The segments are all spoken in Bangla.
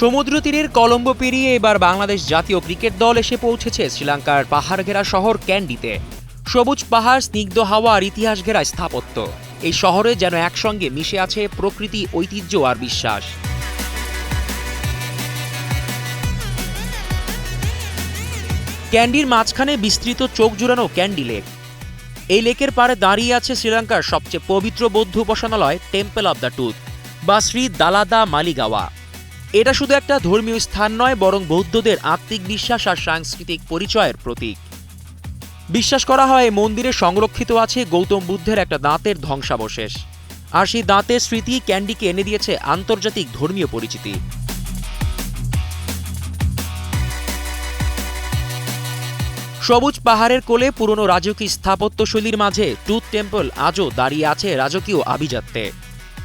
সমুদ্র তীরের কলম্বো পেরিয়ে এবার বাংলাদেশ জাতীয় ক্রিকেট দল এসে পৌঁছেছে শ্রীলঙ্কার পাহাড় ঘেরা শহর ক্যান্ডিতে। সবুজ পাহাড়, স্নিগ্ধ হাওয়া আর ইতিহাস ঘেরা স্থাপত্য। এই শহরে যেন একসঙ্গে মিশে আছে প্রকৃতি, ঐতিহ্য আর বিশ্বাস। ক্যান্ডির মাঝখানে বিস্তৃত চোখ জুড়ানো ক্যান্ডি লেক। এই লেকের পাড়ে দাঁড়িয়ে আছে শ্রীলঙ্কার সবচেয়ে পবিত্র বৌদ্ধ উপাসনালয়, টেম্পল অব দ্য টুথ, বা শ্রী দালাদা মালিগাওয়া। এটা শুধু একটা ধর্মীয় স্থান নয়, বরং বৌদ্ধদের আত্মিক বিশ্বাস আর সাংস্কৃতিক পরিচয়ের প্রতীক। বিশ্বাস করা হয় মন্দিরে সংরক্ষিত আছে গৌতম বুদ্ধের একটা দাঁতের ধ্বংসাবশেষ। আর সেই দাঁতের স্মৃতি ক্যান্ডিকে এনে দিয়েছে আন্তর্জাতিক ধর্মীয় পরিচিতি। সবুজ পাহাড়ের কোলে পুরনো রাজকীয় স্থাপত্যশৈলীর মাঝে টুথ টেম্পল আজও দাঁড়িয়ে আছে রাজকীয় আভিজাত্যে।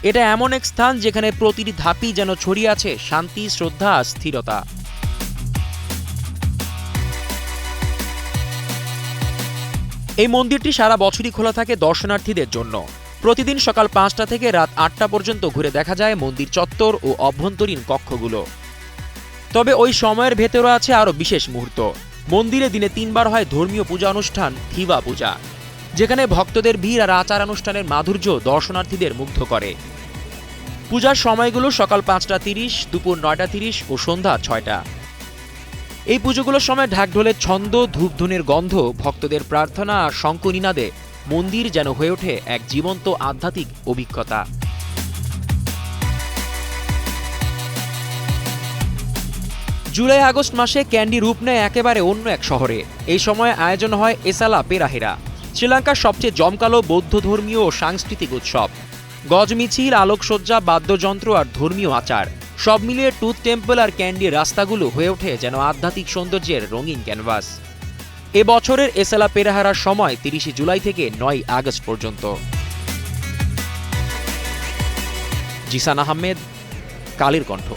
এটা এমন এক স্থান যেখানে প্রতিটি ধাপই যেন ছড়িয়ে আছে শান্তি, শ্রদ্ধা, স্থিরতা। এই মন্দিরটি সারা বছরই খোলা থাকে দর্শনার্থীদের জন্য। প্রতিদিন সকাল পাঁচটা থেকে রাত আটটা পর্যন্ত ঘুরে দেখা যায় মন্দির চত্বর ও অভ্যন্তরীণ কক্ষগুলো। তবে ওই সময়ের ভেতরে আছে আরও বিশেষ মুহূর্ত। মন্দিরে দিনে তিনবার হয় ধর্মীয় পূজা অনুষ্ঠান, থিবা পূজা, যেখানে ভক্তদের ভিড় আর আচার অনুষ্ঠানের মাধুর্য দর্শনার্থীদের মুগ্ধ করে। পূজার সময়গুলো সকাল পাঁচটা তিরিশ, দুপুর নয়টা তিরিশ ও সন্ধ্যা ছয়টা। এই পুজোগুলোর সময় ঢাকঢোলের ছন্দ, ধূপধুনের গন্ধ, ভক্তদের প্রার্থনা আর শঙ্কনিনাদে মন্দির যেন হয়ে ওঠে এক জীবন্ত আধ্যাত্মিক অভিজ্ঞতা। জুলাই আগস্ট মাসে ক্যান্ডি রূপ নেয় একেবারে অন্য এক শহরে। এই সময় আয়োজন হয় এসালা পেরাহেরা। শ্রীলঙ্কার সবচেয়ে জমকালো বৌদ্ধ ধর্মীয় ও সাংস্কৃতিক উৎসব। গজ মিছিল, আলোকসজ্জা, বাদ্যযন্ত্র আর ধর্মীয় আচার। সব মিলিয়ে টুথ টেম্পল আর ক্যান্ডির রাস্তাগুলো হয়ে ওঠে যেন আধ্যাত্মিক সৌন্দর্যের রঙিন ক্যানভাস। এ বছরের এসালা পেরাহারার সময় তিরিশে জুলাই থেকে নয় আগস্ট পর্যন্ত। জিসান আহমেদ, কালের কণ্ঠ।